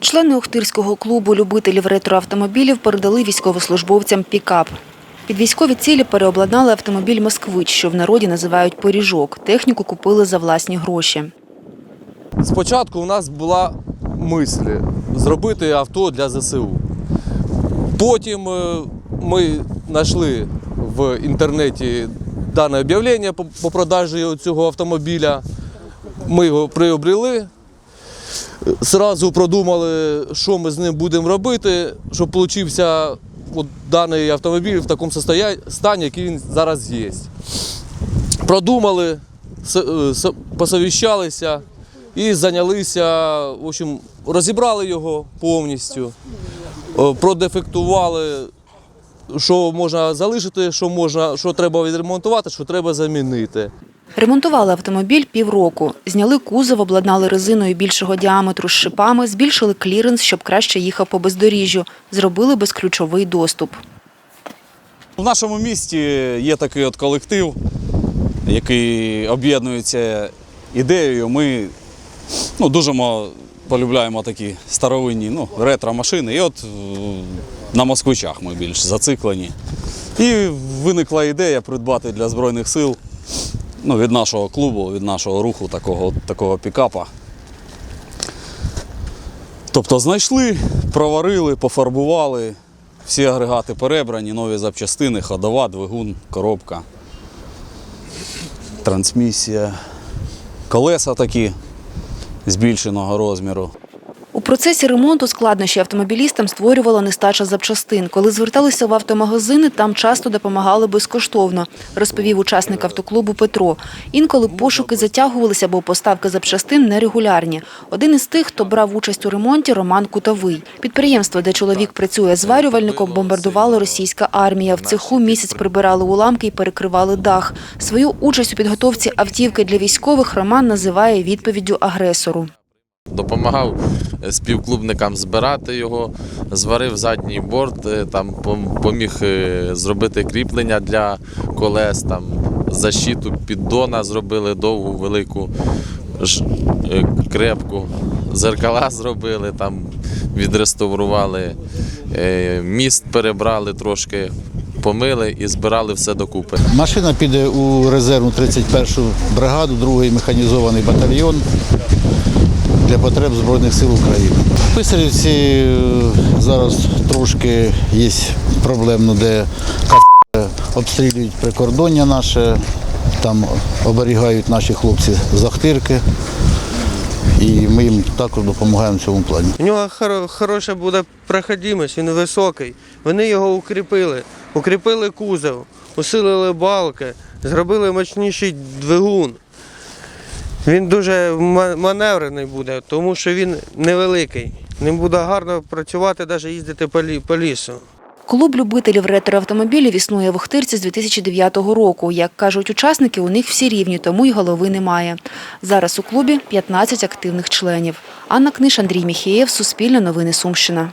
Члени Охтирського клубу любителів ретроавтомобілів передали військовослужбовцям пікап. Під військові цілі переобладнали автомобіль «Москвич», що в народі називають «Поріжок». Техніку купили за власні гроші. Спочатку у нас була мисль зробити авто для ЗСУ. Потім е, ми знайшли в інтернеті дане об'явлення по- продажі цього автомобіля. Ми його приобрели. Зразу продумали, що ми з ним будемо робити, щоб получився даний автомобіль в такому стані, який він зараз є. Продумали, е, посовіщалися і зайнялися, в общем, розібрали його повністю, е, продефектували, що можна залишити, що, можна, що треба відремонтувати, що треба замінити. Ремонтували автомобіль півроку. Зняли кузов, обладнали резиною більшого діаметру з шипами, збільшили кліренс, щоб краще їхав по бездоріжжю. Зробили безключовий доступ. В нашому місті є такий от колектив, який об'єднується ідеєю. Ми ну, дуже полюбляємо такі старовинні ну, ретро-машини. І от е, на москвичах ми більш зациклені. І виникла ідея придбати для Збройних сил ну, від нашого клубу, від нашого руху такого, такого пікапа. Тобто знайшли, проварили, пофарбували, всі агрегати перебрані, нові запчастини, ходова, двигун, коробка, трансмісія, колеса такі збільшеного розміру. У процесі ремонту складнощі автомобілістам створювала нестача запчастин. Коли зверталися в автомагазини, там часто допомагали безкоштовно, розповів учасник автоклубу Петро. Інколи пошуки затягувалися, бо поставки запчастин нерегулярні. Один із тих, хто брав участь у ремонті, Роман Кутовий. Підприємство, де чоловік працює зварювальником, бомбардувала російська армія. В цеху місяць прибирали уламки і перекривали дах. Свою участь у підготовці автівки для військових Роман називає відповіддю агресору. Допомагав е, співклубникам збирати його, зварив задній борт, е, там поміг е, зробити кріплення для колес, там защиту піддона зробили довгу, велику, крепку. Зеркала зробили, там відреставрували, міст перебрали трошки, помили і збирали все докупи. Машина піде у резервну 31-ту бригаду, другий механізований батальйон для потреб Збройних сил України. В Писарівці е, зараз трошки є проблемно, де обстрілюють прикордоння наше, там оберігають наші хлопці захтирки. І ми їм також допомагаємо в цьому плані. У нього хоро- хороша буде проходимость, він високий. Вони його укріпили, укріпили кузов, усилили балки, зробили мощніший двигун. Він дуже маневрений буде, тому що він невеликий. Ним буде гарно працювати, навіть їздити по лісу. Клуб любителів ретроавтомобілів існує в Охтирці з 2009 року. Як кажуть учасники, у них всі рівні, тому й голови немає. Зараз у клубі 15 активних членів. Анна Книж, Андрій Міхієв, Суспільне новини Сумщина.